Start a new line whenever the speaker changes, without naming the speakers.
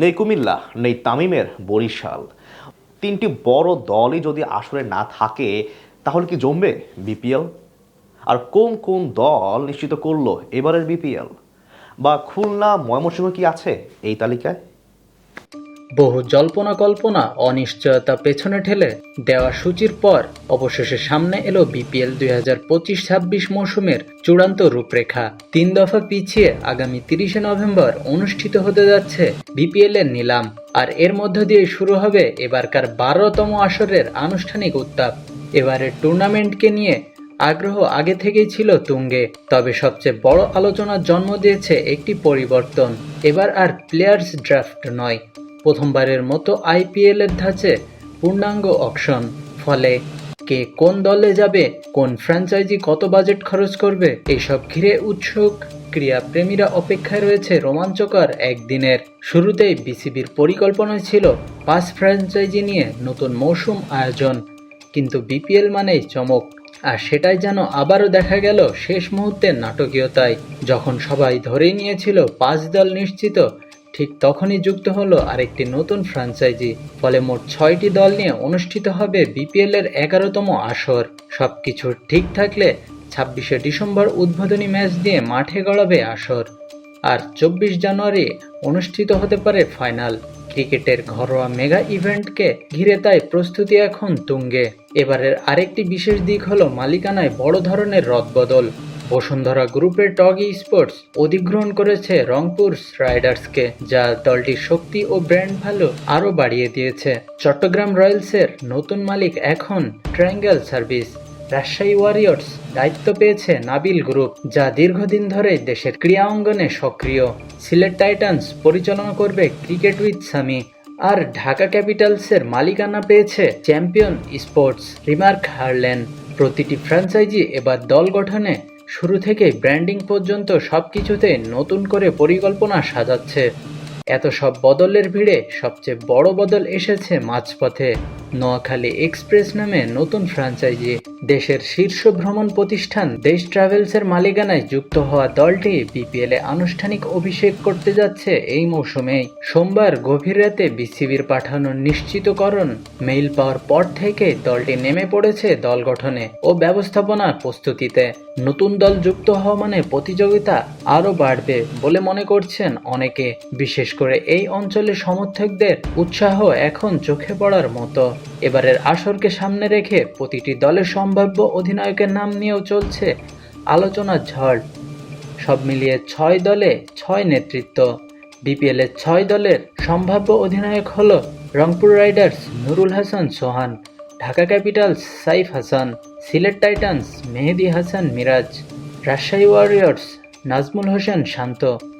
নেই কুমিল্লা, নেই তামিমের বরিশাল। তিনটি বড় দলই যদি আসলে না থাকে, তাহলে কি জমবে বিপিএল? আর কোন কোন দল নিশ্চিত করল এবারের বিপিএল? বা খুলনা, ময়মনসিংহ কি আছে এই তালিকায়?
বহু জল্পনা কল্পনা অনিশ্চয়তা পেছনে ঠেলে দেওয়া সূচির পর অবশেষে সামনে এলো বিপিএল দুই হাজার পঁচিশ ছাব্বিশ মৌসুমের চূড়ান্ত রূপরেখা। তিন দফা পিছিয়ে আগামী তিরিশে নভেম্বর অনুষ্ঠিত হতে যাচ্ছে বিপিএল এর নিলাম। আর এর মধ্য দিয়ে শুরু হবে এবারকার বারোতম আসরের আনুষ্ঠানিক উত্তাপ। এবারের টুর্নামেন্টকে নিয়ে আগ্রহ আগে থেকেই ছিল তুঙ্গে, তবে সবচেয়ে বড় আলোচনার জন্ম দিয়েছে একটি পরিবর্তন। এবার আর প্লেয়ার্স ড্রাফট নয় প্রথমবারের মতো আইপিএল এর ধাঁচে পূর্ণাঙ্গ অকশন। ফলে কে কোন দলে যাবে, কোন ফ্র্যাঞ্চাইজি কত বাজেট খরচ করবে এইসব ঘিরে উৎসুক ক্রীড়াপ্রেমীরা অপেক্ষায় রয়েছে রোমাঞ্চকর একদিনের। শুরুতেই বিসিবির পরিকল্পনা ছিল পাঁচ ফ্র্যাঞ্চাইজি নিয়ে নতুন মৌসুম আয়োজন। কিন্তু বিপিএল মানেই চমক, আর সেটাই যেন আবারও দেখা গেল শেষ মুহূর্তের নাটকীয়তায়, যখন সবাই ধরেই নিয়েছিল পাঁচ দল নিশ্চিত ঠিক তখনই যুক্ত হলো আরেকটি নতুন ফ্রাঞ্চাইজি ফলে মোট ছয়টি দল নিয়ে অনুষ্ঠিত হবে বিপিএল এর এগারোতম আসর। সবকিছু ঠিক থাকলে ছাব্বিশে ডিসেম্বর উদ্বোধনী ম্যাচ দিয়ে মাঠে গড়াবে আসর। আর চব্বিশ জানুয়ারি অনুষ্ঠিত হতে পারে ফাইনাল। ক্রিকেটের ঘরোয়া মেগা ইভেন্টকে ঘিরে তাই প্রস্তুতি এখন তুঙ্গে। এবারের আরেকটি বিশেষ দিক হলো মালিকানায় বড় ধরনের রদবদল। বসুন্ধরা গ্রুপের টগি স্পোর্টস অধিগ্রহণ করেছে রংপুর রাইডার্সকে, যা দলটির শক্তি ও ব্র্যান্ড ভ্যালু আরও বাড়িয়ে দিয়েছে। চট্টগ্রাম রয়্যালসের নতুন মালিক এখন ট্রায়াঙ্গেল সার্ভিস। রাজশাহী ওয়ারিয়র্স দায়িত্ব পেয়েছে নাবিল গ্রুপ, যা দীর্ঘদিন ধরে দেশের ক্রীড়া অঙ্গনে সক্রিয়। সিলেট টাইটান্স পরিচালনা করবে ক্রিকেট উইথ সামি, আর ঢাকা ক্যাপিটালসের মালিকানা পেয়েছে চ্যাম্পিয়ন স্পোর্টস রিমার্ক হারলেন। প্রতিটি ফ্র্যাঞ্চাইজি এবার দল গঠনে শুরু থেকে ব্র্যান্ডিং পর্যন্ত সব কিছুতে নতুন করে পরিকল্পনা সাজাচ্ছে। এত সব বদলের ভিড়ে সবচেয়ে বড় বদল এসেছে মাঝপথে। নোয়াখালী এক্সপ্রেস নামে নতুন ফ্র্যাঞ্চাইজি। দেশের শীর্ষ ভ্রমণ প্রতিষ্ঠান দেশ ট্রাভেলসের মালিকানায় যুক্ত হওয়া দলটি বিপিএল আনুষ্ঠানিক অভিষেক করতে যাচ্ছে এই মৌসুমেই। সোমবার গভীর রাতে বিসিবির পাঠানো নিশ্চিতকরণ মেইল পাওয়ার পর থেকে দলটি নেমে পড়েছে দল গঠনে ও ব্যবস্থাপনার প্রস্তুতিতে। নতুন দল যুক্ত হওয়া মানে প্রতিযোগিতা আরও বাড়বে বলে মনে করছেন অনেকে। বিশেষ করে এই অঞ্চলের সমর্থকদের উৎসাহ এখন চোখে পড়ার মতো। এবারের আসরকে সামনে রেখে প্রতিটি দলের সম্ভাব্য অধিনায়কের নাম নিয়েও চলছে আলোচনার ঝড়। সব মিলিয়ে ছয় দলে ছয় নেতৃত্ব। বিপিএল এর ছয় দলের সম্ভাব্য অধিনায়ক হল Rangpur Riders Nurul Hasan Sohan, Dhaka Capitals Saif Hasan, Sylhet Titans Mehedi Hasan Miraz, Rajshahi Warriors Najmul Hossain Shanto.